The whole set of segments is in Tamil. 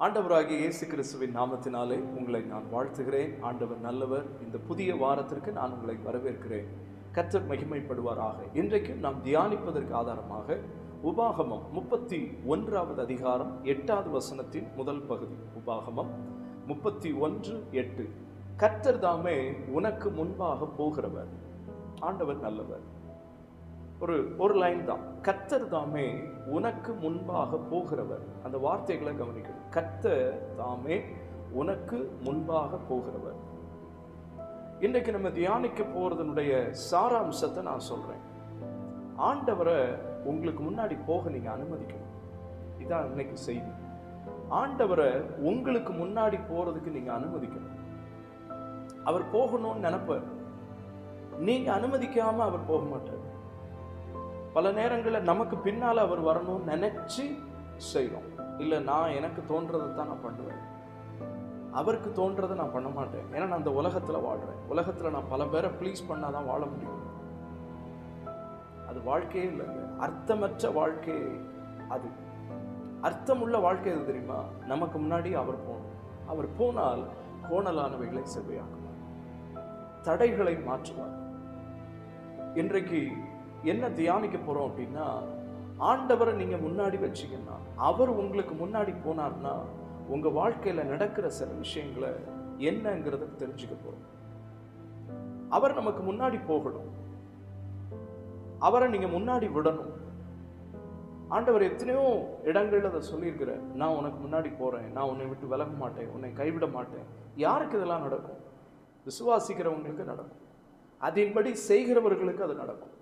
ஆண்டவராகிய இயேசு கிறிஸ்துவின் நாமத்தினாலே உங்களை நான் வாழ்த்துகிறேன். ஆண்டவர் நல்லவர். இந்த புதிய வாரத்திற்கு நான் உங்களை வரவேற்கிறேன். கர்த்தர் மகிமைப்படுவாராக. இன்றைக்கு நாம் தியானிப்பதற்கு ஆதாரமாக உபாகமம் முப்பத்தி ஒன்றாவது அதிகாரம் எட்டாவது வசனத்தின் முதல் பகுதி. உபாகமம் முப்பத்தி ஒன்று எட்டு. கர்த்தர் தாமே உனக்கு முன்பாக போகிறவர். ஆண்டவர் நல்லவர். ஒரு ஒரு லைன் தான். கத்தர் தாமே உனக்கு முன்பாக போகிறவர். அந்த வார்த்தைகளை கவனிக்கணும். கத்தர் தாமே உனக்கு முன்பாக போகிறவர். இன்றைக்கு நம்ம தியானிக்க போகிறதனுடைய சாராம்சத்தை நான் சொல்றேன். ஆண்டவரை உங்களுக்கு முன்னாடி போக நீங்கள் அனுமதிக்கணும். இதான் இன்னைக்கு செய்தி. ஆண்டவரை உங்களுக்கு முன்னாடி போகிறதுக்கு நீங்க அனுமதிக்கணும். அவர் போகணும்னு நினப்ப நீங்கள் அனுமதிக்காமல் அவர் போக மாட்டார். பல நேரங்களில் நமக்கு பின்னால் அவர் வரணும்னு நினச்சி செய்கிறோம் இல்லை நான் எனக்கு தோன்றதை தான் நான் பண்ணுவேன். அவருக்கு தோன்றதை நான் பண்ண மாட்டேன். ஏன்னா நான் அந்த உலகத்தில் வாழ்கிறேன் உலகத்தில் நான் பல பேரை ப்ளீஸ் பண்ணால் தான் வாழ முடியும். அது வாழ்க்கையே இல்லைங்க அர்த்தமற்ற வாழ்க்கை அது. அர்த்தமுள்ள வாழ்க்கை எது தெரியுமா? நமக்கு முன்னாடி அவர் போகணும். அவர் போனால் கோணலானவைகளை செவ்வையாக்குவார். தடைகளை மாற்றுவார். இன்றைக்கு என்ன தியானிக்க போகிறோம் அப்படின்னா ஆண்டவரை நீங்கள் முன்னாடி வச்சீங்கன்னா அவர் உங்களுக்கு முன்னாடி போனார்னா உங்கள் வாழ்க்கையில நடக்கிற சில விஷயங்களை என்னங்கிறத தெரிஞ்சுக்க போகிறோம் அவர் நமக்கு முன்னாடி போகணும். அவரை நீங்கள் முன்னாடி விடணும். ஆண்டவர் எத்தனையோ இடங்கள்ல அதை சொல்லியிருக்கிற நான் உனக்கு முன்னாடி போகிறேன் நான் உன்னை விட்டு விலக மாட்டேன். உன்னை கைவிட மாட்டேன். யாருக்கு இதெல்லாம் நடக்கும்? விசுவாசிக்கிறவங்களுக்கு நடக்கும். அதன்படி செய்கிறவர்களுக்கு அது நடக்கும்.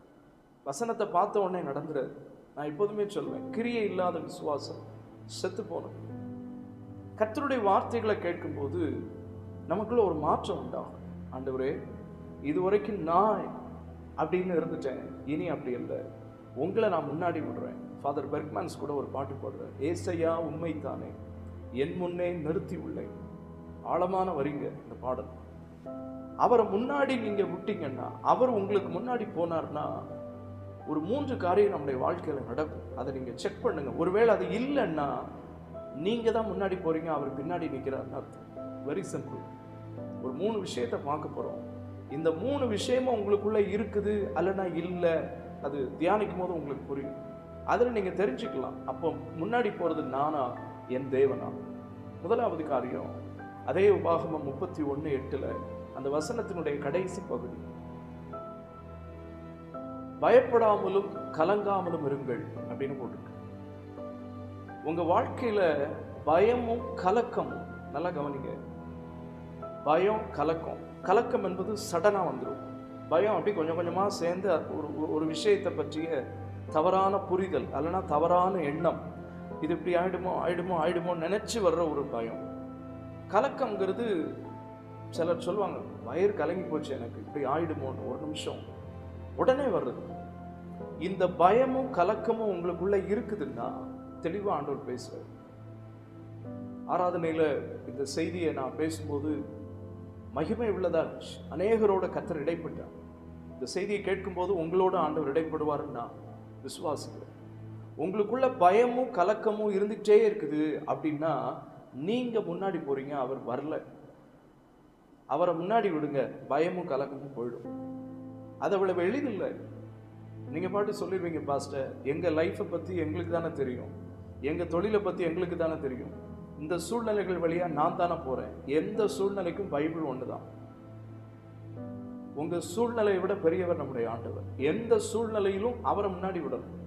வசனத்தை பார்த்த உடனே நடந்துரு நான் எப்போதுமே சொல்வேன் கிரியை இல்லாத விசுவாசம் செத்து போனது. கத்தருடைய வார்த்தைகளை கேட்கும்போது நமக்குள்ள ஒரு மாற்றம் உண்டாகும். ஆண்டவரே இதுவரைக்கும் நான் அப்படின்னு இருந்துட்டேன் இனி அப்படி இல்லை. உங்களை நான் முன்னாடி விடுறேன். ஃபாதர் பெர்க்மேன்ஸ் கூட ஒரு பாட்டு போடுறேன் ஏசையா உண்மை தானே என் முன்னே நிறுத்தி உள்ளேன். ஆழமான வரிங்க இந்த பாடல். அவரை முன்னாடி நீங்கள் விட்டீங்கன்னா அவர் உங்களுக்கு முன்னாடி போனார்னா ஒரு மூன்று காரியம் நம்முடைய வாழ்க்கையில் நடக்கும். அதை நீங்கள் செக் பண்ணுங்கள் ஒருவேளை அது இல்லைன்னா நீங்கள் தான் முன்னாடி போகிறீங்க அவர் பின்னாடி நிற்கிறாருன்னு அர்த்தம் வெரி சிம்பிள் ஒரு மூணு விஷயத்தை பார்க்க போகிறோம் இந்த மூணு விஷயமும் உங்களுக்குள்ளே இருக்குது அல்லனா இல்லை அது தியானிக்கும் போது உங்களுக்கு புரியும். அதில் நீங்கள் தெரிஞ்சுக்கலாம். அப்போ முன்னாடி போகிறது நானா? என் தேவனா? முதலாவது காரியம் அதே உபாகமம் முப்பத்தி ஒன்று எட்டில் அந்த வசனத்தினுடைய கடைசி பகுதி. பயப்படாமலும் கலங்காமலும் இருங்கள் அப்படின்னு போட்டிருக்கு. உங்க வாழ்க்கையில பயமும் கலக்கமும் நல்லா கவனிங்க. பயம் கலக்கம். கலக்கம் என்பது சடனாக வந்துடும் பயம் அப்படி கொஞ்சம் கொஞ்சமாக சேர்ந்து ஒரு ஒரு விஷயத்தை பற்றிய தவறான புரிதல் அல்லனா தவறான எண்ணம் இது இப்படி ஆயிடுமோ ஆயிடுமோ ஆயிடுமோ நினச்சி வர்ற ஒரு பயம். கலக்கங்கிறது சிலர் சொல்லுவாங்க வயிறு கலங்கி போச்சு எனக்கு இப்படி ஆயிடுமோன்னு ஒரு நிமிஷம். உடனே வருது இந்த பயமும் கலக்கமும் உங்களுக்குள்ள இருக்குதுன்னா தெளிவா ஆண்டவர் பேசுறாரு ஆராதனையில இந்த செய்தியை நான் பேசும்போது மகிமை உள்ளதா இருந்துச்சு. அநேகரோட கத்தர் இடைப்பட்டார். இந்த செய்தியை கேட்கும்போது உங்களோட ஆண்டவர் இடைப்படுவாருன்னு விசுவாசிக்கிறேன். உங்களுக்குள்ள பயமும் கலக்கமும் இருந்துகிட்டே இருக்குது அப்படின்னா நீங்க முன்னாடி போறீங்க அவர் வரல. அவரை முன்னாடி விடுங்க பயமும் கலக்கமும் போயிடும். அது அவ்வளவு எளிதில்லை. நீங்க பாட்டு சொல்லிடுவீங்க பாஸ்டர் எங்க லைஃப்பை பத்தி எங்களுக்கு தானே தெரியும். எங்க தொழிலை பத்தி எங்களுக்கு தானே தெரியும். இந்த சூழ்நிலைகள் வழியா நான் தானே போறேன். எந்த சூழ்நிலைக்கும் பைபிள் ஒண்ணுதான். உங்க சூழ்நிலையை விட பெரியவர் நம்முடைய ஆண்டவர். எந்த சூழ்நிலையிலும் அவரை முன்னாடி விடணும்.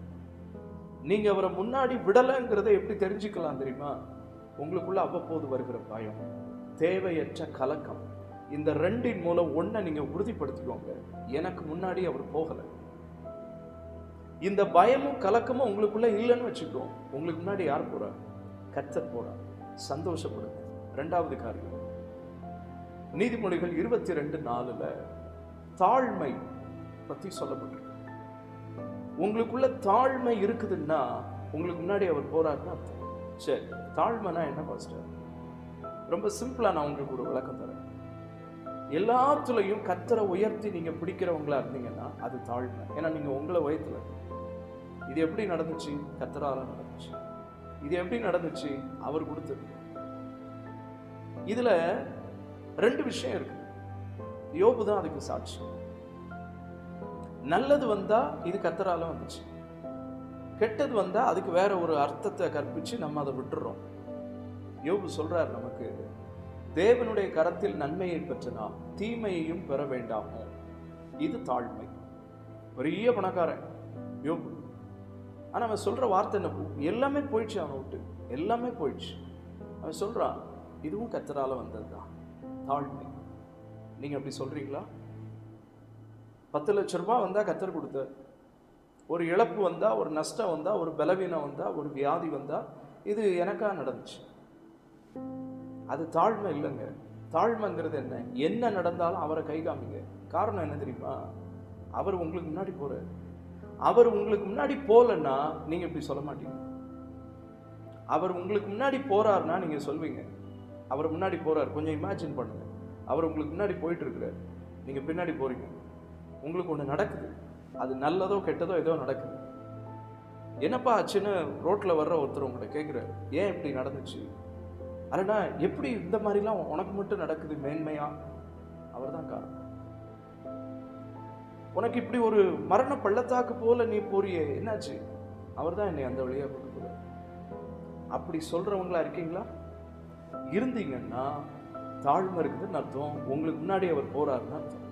நீங்க அவரை முன்னாடி விடலைங்கிறத எப்படி தெரிஞ்சுக்கலாம் தெரியுமா? உங்களுக்குள்ள அவ்வப்போது வருகிற பயம் தேவையற்ற கலக்கம். இந்த ரெண்டின் மூலம் ஒன்றை நீங்க உறுதிப்படுத்திக்கோங்க. எனக்கு முன்னாடி அவர் போகலை. இந்த பயமும் கலக்கமும் உங்களுக்குள்ள இல்லைன்னு வச்சுக்கோ. உங்களுக்கு முன்னாடி யார் போறா? கத்தர் போறா. சந்தோஷப்படுங்க. ரெண்டாவது காரியம். நீதிமொழிகள் இருபத்தி ரெண்டு நாலுல தாழ்மை பத்தி சொல்லப்பட்டிருக்கு. உங்களுக்குள்ள தாழ்மை இருக்குதுன்னா உங்களுக்கு முன்னாடி அவர் போறாருன்னா அர்த்தம். சரி தாழ்மைனா என்ன பாஸ்டர்? ரொம்ப சிம்பிளா நான் உங்களுக்கு ஒரு விளக்கம் தரேன். எல்லாத்துலேயும் கத்தரை உயர்த்தி நீங்க பிடிக்கிறவங்களா இருந்தீங்கன்னா அது தாழ்மை. ஏன்னா நீங்க உங்களை உயர்த்தல. இது எப்படி நடந்துச்சு? கத்தரால நடந்துச்சு. இது எப்படி நடந்துச்சு? அவர் கொடுத்தது. இதுல ரெண்டு விஷயம் இருக்கு. யோபு தான் அதுக்கு சாட்சி. நல்லது வந்தா இது கத்தரால வந்துச்சு. கெட்டது வந்தா அதுக்கு வேற ஒரு அர்த்தத்தை கற்பிச்சு நம்ம அதை விட்டுறோம். யோபு சொல்றாரு நமக்கு தேவனுடைய கரத்தில் நன்மையை பெற்ற நாம் தீமையையும் பெற வேண்டாமோ? இது தாழ்மை. பெரிய பணக்காரன் யோபு. ஆனால் அவன் சொல்கிற வார்த்தை என்ன? எல்லாமே போயிடுச்சு அவனை விட்டு. எல்லாமே போயிடுச்சு. அவன் சொல்கிறான் இதுவும் கத்தரால வந்ததுதான். தாழ்மை. நீங்கள் அப்படி சொல்கிறீங்களா பத்து லட்ச ரூபாய் வந்தால் கத்தர் கொடுத்த. ஒரு இழப்பு வந்தால் ஒரு நஷ்டம் வந்தால் ஒரு பலவீனம் வந்தால் ஒரு வியாதி வந்தால் இது எனக்காக நடந்துச்சு. அது தாழ்மை இல்லைங்க. தாழ்மைங்கிறது என்ன? என்ன நடந்தாலும் அவரை கை காமிங்க. காரணம் என்ன தெரியுமா? அவர் உங்களுக்கு முன்னாடி போகிறார் அவர் உங்களுக்கு முன்னாடி போகலன்னா நீங்கள் இப்படி சொல்ல மாட்டீங்க. அவர் உங்களுக்கு முன்னாடி போகிறாருன்னா நீங்கள் சொல்வீங்க. அவர் முன்னாடி போகிறார் கொஞ்சம் இமேஜின் பண்ணுங்க. அவர் உங்களுக்கு முன்னாடி போயிட்டுருக்கிறார். நீங்கள் பின்னாடி போகிறீங்க உங்களுக்கு ஒன்று நடக்குது. அது நல்லதோ கெட்டதோ ஏதோ நடக்குது. என்னப்பா ஆச்சுன்னு ரோட்டில் வர்ற ஒருத்தர் உங்கள்கிட்ட கேட்குறாரு ஏன் இப்படி நடந்துச்சு? அண்ணா எப்படி இந்த மாதிரிலாம் உனக்கு மட்டும் நடக்குது மேன்மையா? அவர்தான் காரணம். உனக்கு இப்படி ஒரு மரண பள்ளத்தாக்கு போல நீ போறியே என்னாச்சு? அவர் தான் என்னை அந்த வழியாக கொண்டு போறார். அப்படி சொல்றவங்களா இருக்கீங்களா? இருந்தீங்கன்னா தாழ்மை இருக்குதுன்னு அர்த்தம். உங்களுக்கு முன்னாடி அவர் போறாருன்னு அர்த்தம்.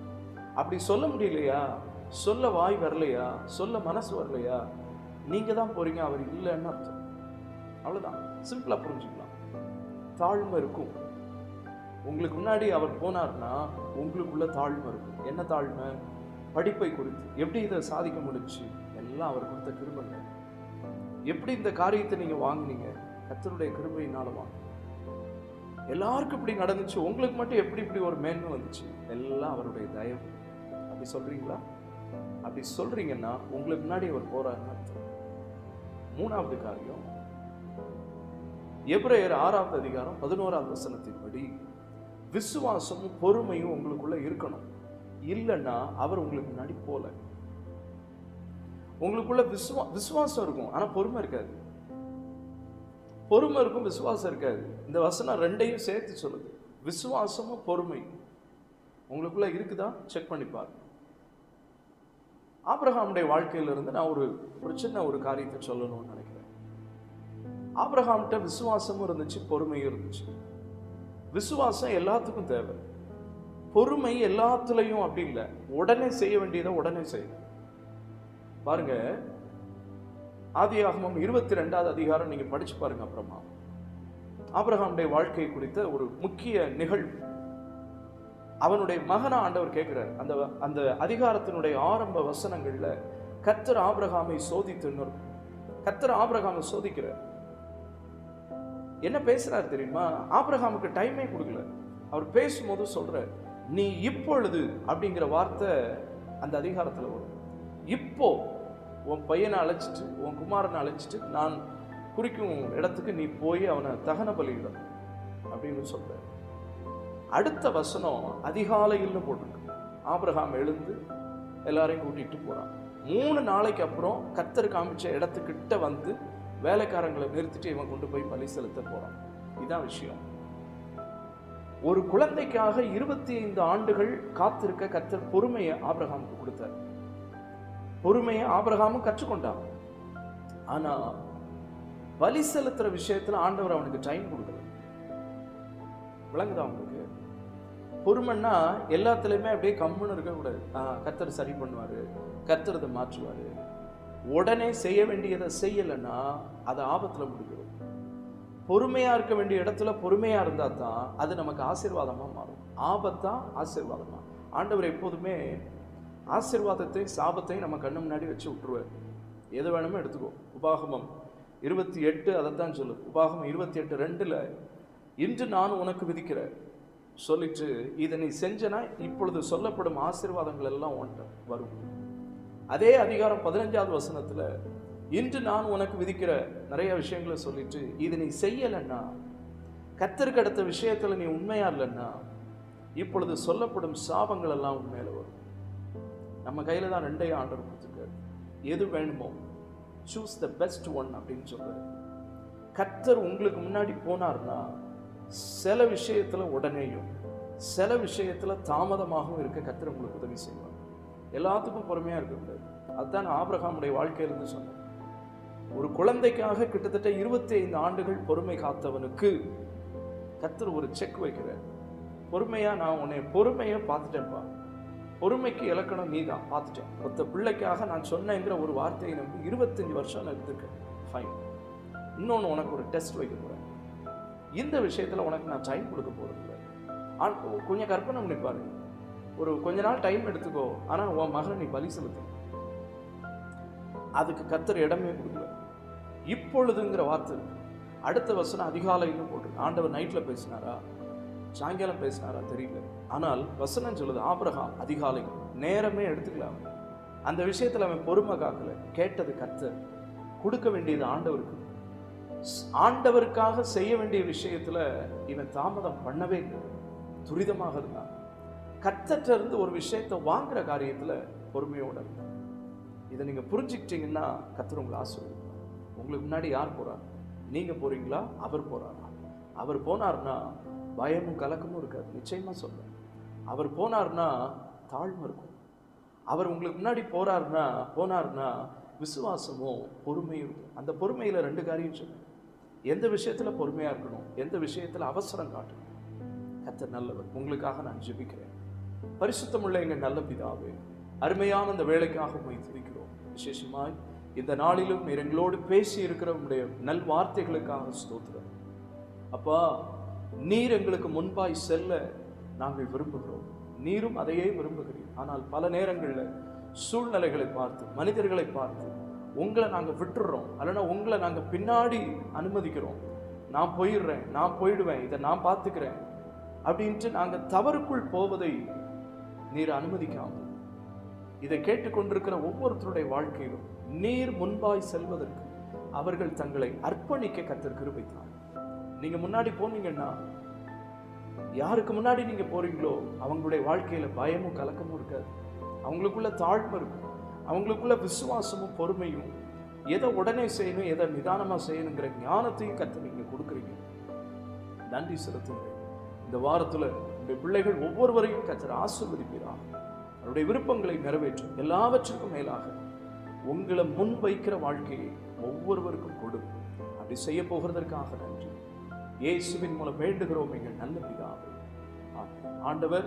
அப்படி சொல்ல முடியலையா? சொல்ல வாய் வரலையா? சொல்ல மனசு வரலையா? நீங்க தான் போறீங்க அவர் இல்லைன்னு அர்த்தம். அவ்வளோதான் சிம்பிளாக புரிஞ்சுக்கலாம். தாழ்மை இருக்கும். உங்களுக்கு முன்னாடி அவர் போனார்னா உங்களுக்குள்ள தாழ்மை இருக்கும். என்ன தாழ்மை? படிப்பை குறித்து. எப்படி இதை சாதிக்க முடிஞ்சுச்சு எல்லாம் அவர் கொடுத்த கிருபைங்க எப்படி இந்த காரியத்தை நீங்க வாங்குனீங்க? கத்தருடைய கிருபையினால வாங்க எல்லாருக்கும் இப்படி நடந்துச்சு. உங்களுக்கு மட்டும் எப்படி இப்படி ஒரு மேன்மை வந்துச்சு? எல்லாம் அவருடைய தயவு. அப்படி சொல்றீங்களா? அப்படி சொல்றீங்கன்னா உங்களுக்கு முன்னாடி அவர் போகிறாருன்னு அர்த்தம். மூணாவது காரியம் எப்ரேயர் ஆறாவது அதிகாரம் பதினோராவது வசனத்தின்படி விசுவாசமும் பொறுமையும் உங்களுக்குள்ள இருக்கணும். இல்லைன்னா அவர் உங்களுக்கு முன்னாடி போல. உங்களுக்குள்ள விசுவா விசுவாசம் இருக்கும் ஆனா பொறுமை இருக்காது. பொறுமை இருக்கும் விசுவாசம் இருக்காது. இந்த வசனம் ரெண்டையும் சேர்த்து சொல்லுது. விசுவாசமும் பொறுமை உங்களுக்குள்ள இருக்குதா? செக் பண்ணி பாருங்க ஆபிரகாமுடைய வாழ்க்கையிலிருந்து நான் ஒரு ஒரு சின்ன ஒரு காரியத்தை சொல்லணும்னு நினைக்கிறேன். ஆப்ரஹாம்கிட்ட விசுவாசமும் இருந்துச்சு பொறுமையும் இருந்துச்சு. விசுவாசம் எல்லாத்துக்கும் தேவை. பொறுமை எல்லாத்துலேயும் அப்படி இல்லை. உடனே செய்ய வேண்டியதை உடனே செய்யும் பாருங்க ஆதியாகமம் இருபத்தி ரெண்டாவது அதிகாரம் நீங்கள் படிச்சு பாருங்க அப்புறமா. ஆப்ரஹாமுடைய வாழ்க்கை குறித்த ஒரு முக்கிய நிகழ்வு. அவனுடைய மகனா ஆண்டவர் கேட்கிறார் அந்த அந்த அதிகாரத்தினுடைய ஆரம்ப வசனங்கள்ல கத்தர் ஆபிரகாமை சோதித்துன்னு கத்தர் ஆபிரகாமை சோதிக்கிறார். என்ன பேசுகிறார் தெரியுமா? ஆப்ரஹாமுக்கு டைமே கொடுக்கல. அவர் பேசும்போது சொல்கிறார் நீ இப்பொழுது அப்படிங்கிற வார்த்தை அந்த அதிகாரத்தில் வரும். இப்போ உன் பையனை அழைச்சிட்டு உன் குமாரனை அழைச்சிட்டு நான் குறிக்கும் இடத்துக்கு நீ போய் அவனை தகன பலியிடும் அப்படின்னு சொல்கிற அடுத்த வசனம் அதிகாலையில்னு போட்டிருக்கு. ஆப்ரஹாம் எழுந்து எல்லாரையும் கூட்டிகிட்டு போகிறான் மூணு நாளைக்கு அப்புறம் கத்தர் காமிச்ச இடத்துக்கிட்ட வந்து வேலைக்காரங்களை நிறுத்திட்டு இவன் கொண்டு போய் பலி செலுத்த போறான். இதான் விஷயம். ஒரு குழந்தைக்காக இருபத்தி ஐந்து ஆண்டுகள் காத்திருக்க கத்தர் பொறுமையை ஆபிரகாமுக்கு கொடுத்தார். பொறுமையை ஆபிரகாமும் கற்றுக்கொண்டான். ஆனா பலி செலுத்துற விஷயத்துல ஆண்டவர் அவனுக்கு டைம் கொடுக்கல. விளங்குதா அவனுக்கு பொறுமைன்னா எல்லாத்துலயுமே அப்படியே கம்முன்னு இருக்கக்கூடாது. ஆஹ் கத்தர் சரி பண்ணுவாரு கத்தர் மாற்றுவாரு. உடனே செய்ய வேண்டியதை செய்யலைன்னா அது ஆபத்தில் முடிஞ்சிடும். பொறுமையாக இருக்க வேண்டிய இடத்துல பொறுமையாக இருந்தால் தான் அது நமக்கு ஆசீர்வாதமாக மாறும். ஆபத்தா ஆசீர்வாதமாக ஆண்டவர் எப்போதுமே ஆசீர்வாதத்தை சாபத்தை நம்ம கண்ணு முன்னாடி வச்சு விட்டுருவார். எது வேணுமோ எடுத்துக்கோ. உபாகமம் இருபத்தி எட்டு அதைத்தான் சொல்லு. உபாகமம் இருபத்தி எட்டு ரெண்டில் இன்று நான் உனக்கு விதிக்கிறேன் சொல்லிட்டு இதை நீ செஞ்சனா இப்பொழுது சொல்லப்படும் ஆசீர்வாதங்கள் எல்லாம் உன்ட்ட வரும். அதே அதிகாரம் பதினஞ்சாவது வசனத்தில் இன்று நான் உனக்கு விதிக்கிற நிறைய விஷயங்களை சொல்லிட்டு இதை நீ செய்யலைன்னா கத்தருக்கு அடுத்த விஷயத்தில் நீ உண்மையா இல்லைன்னா இப்பொழுது சொல்லப்படும் சாபங்கள் எல்லாம் உண்மையில் வரும். நம்ம கையில் தான் ரெண்டையும் ஆண்டர் கொடுத்துருக்காரு. எது வேணுமோ சூஸ் த பெஸ்ட் ஒன் அப்படின்னு சொல்கிறார் கத்தர் உங்களுக்கு முன்னாடி போனார்னா சில விஷயத்தில் உடனேயும் சில விஷயத்தில் தாமதமாகவும் இருக்க கத்தர் உங்களுக்கு உதவி செய்வார். எல்லாத்துக்கும் பொறுமையாக இருக்கக்கூடாது. அதுதான் ஆபிரகாமுடைய வாழ்க்கையிலிருந்து சொன்னேன். ஒரு குழந்தைக்காக கிட்டத்தட்ட இருபத்தி ஐந்து ஆண்டுகள் பொறுமை காத்தவனுக்கு கத்தர் ஒரு செக் வைக்கிறார். பொறுமையாக நான் உன்னை பொறுமையை பார்த்துட்டேன்ப்பா. பொறுமைக்கு இலக்கணம் நீ தான் பார்த்துட்டேன். மொத்த பிள்ளைக்காக நான் சொன்னேங்கிற ஒரு வார்த்தையை நம்பி இருபத்தஞ்சு வருஷம் நான் ஃபைன் இன்னொன்று உனக்கு ஒரு டெஸ்ட் வைக்க போகிறேன் இந்த விஷயத்தில் உனக்கு நான் டைம் கொடுக்க போகிறது இல்லை ஆன் கொஞ்சம் கற்பனை பண்ணி பாருங்கள் ஒரு கொஞ்ச நாள் டைம் எடுத்துக்கோ. ஆனால் உன் மகனை நீ பலி செலுத்து. அதுக்கு கத்துற இடமே கொடுக்கல. இப்பொழுதுங்கிற வார்த்தை அடுத்த வசனம் அதிகாலைன்னு போட்டு. ஆண்டவர் நைட்டில் பேசினாரா? சாயங்காலம் பேசினாரா? தெரியல. ஆனால் வசனம் சொல்லுது ஆபிரகாம் அதிகாலை நேரமே எடுத்துக்கலாம் அந்த விஷயத்தில் அவன் பொறுமை காக்கல. கேட்டது கத்தர். கொடுக்க வேண்டியது ஆண்டவருக்கு. ஆண்டவருக்காக செய்ய வேண்டிய விஷயத்தில் இவன் தாமதம் பண்ணவே இல்லை. துரிதமாக இருந்தான். கர்த்தர்ட்ட இருந்து ஒரு விஷயத்தை வாங்குற காரியத்தில் பொறுமையோட இதை நீங்கள் புரிஞ்சுக்கிட்டீங்கன்னா கத்தர் உங்களை ஆசீர்வதிப்பார். உங்களுக்கு முன்னாடி யார் போகிறார் நீங்கள் போகிறீங்களா அவர் போகிறாரா அவர் போனார்னா பயமும் கலக்கமும் இருக்காது. நிச்சயமாக சொல்லுவேன் அவர் போனார்னா தாழ்மை இருக்கும். அவர் உங்களுக்கு முன்னாடி போறாருன்னா போனார்னா விசுவாசமும் பொறுமையும் இருக்கும். அந்த பொறுமையில் ரெண்டு காரியம் சொல்லுங்க எந்த விஷயத்தில் பொறுமையாக இருக்கணும்? எந்த விஷயத்தில் அவசரம் காட்டணும்? கத்தர் நல்லவர். உங்களுக்காக நான் ஜெபிக்கிறேன். பரிசுத்தமுள்ள எங்கள் நல்ல பிதாவே அருமையான இந்த வேலைக்காக போய் துதிக்கிறோம். விசேஷமாய் இந்த நாளிலும் நீர் எங்களோடு பேசி இருக்கிற உங்களுடைய நல் வார்த்தைகளுக்காக ஸ்தோத்திரம். அப்பா நீர் எங்களுக்கு முன்பாய் செல்ல நாங்கள் விரும்புகிறோம். நீரும் அதையே விரும்புகிறீர். ஆனால் பல நேரங்களில் சூழ்நிலைகளை பார்த்து மனிதர்களை பார்த்து உங்களை நாங்கள் விட்டுடுறோம் அல்லனா உங்களை நாங்கள் பின்னாடி அனுமதிக்கிறோம். நான் போயிடுறேன் நான் போயிடுவேன் இதை நான் பார்த்துக்கிறேன். அப்படின்ட்டு நாங்கள் தவறுக்குள் போவதை நீர் அனுமதிக்காமல். இதை கேட்டுக்கொண்டிருக்கிற ஒவ்வொருத்தருடைய வாழ்க்கையிலும் நீர் முன்பாய் செல்வதற்கு அவர்கள் தங்களை அர்ப்பணிக்க கத்தர் கிருபைத்தான் நீங்க முன்னாடி போனீங்கன்னா யாருக்கு முன்னாடி நீங்க போறீங்களோ அவங்களுடைய வாழ்க்கையில பயமும் கலக்கமும் இருக்காது. அவங்களுக்குள்ள தாழ்மை இருக்கும். அவங்களுக்குள்ள விசுவாசமும் பொறுமையும் எதை உடனே செய்யணும் எதை நிதானமா செய்யணுங்கிற ஞானத்தையும் கத்து நீங்க கொடுக்குறீங்க. நன்றி செலுத்துங்க இந்த வாரத்துல உங்களுடைய பிள்ளைகள் ஒவ்வொருவரையும் கத்தர் ஆசீர்வதிப்பீராக. அவருடைய விருப்பங்களை நிறைவேற்றும். எல்லாவற்றுக்கும் மேலாக உங்களை முன் வைக்கிற வாழ்க்கையை ஒவ்வொருவருக்கும் கொடு. அப்படி செய்ய போகிறதற்காக நன்றி. இயேசுவின் மூலம் வேண்டுகிறோம் எங்கள் நல்ல பிதாவே. ஆண்டவர்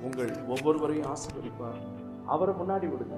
உங்கள் ஒவ்வொருவரையும் ஆசீர்வதிப்பார். அவரை முன்னாடி விடுங்க.